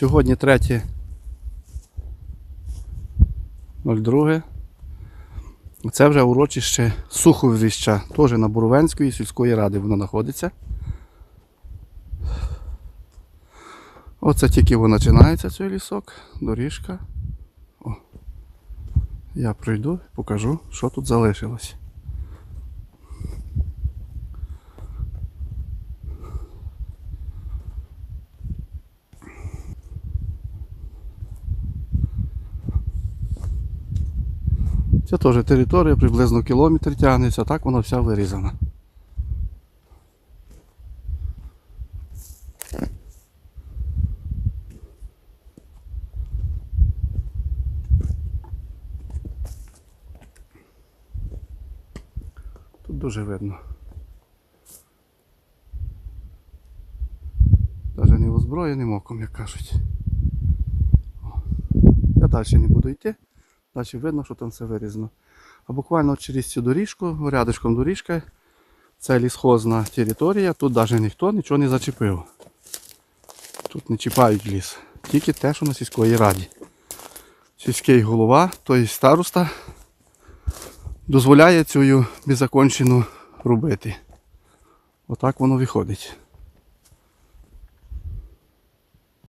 Сьогодні 3 02. Це вже урочище Суховища, теж на Буровенської сільської ради воно знаходиться. Оце тільки воно починається цей лісок, доріжка. О. Я пройду, покажу, що тут залишилось. Це теж територія, приблизно кілометр тягнеться, так вона вся вирізана. Тут дуже видно. Навіть не озброєним оком, як кажуть. Я далі не буду йти. Далі видно, що там все вирізано. А буквально через цю доріжку, рядышком доріжка, це лісхозна територія, тут навіть ніхто нічого не зачепив. Тут не чіпають ліс. Тільки те, що на сільської раді. Сільський голова, тобто староста, дозволяє цю беззакончину робити. Отак воно виходить.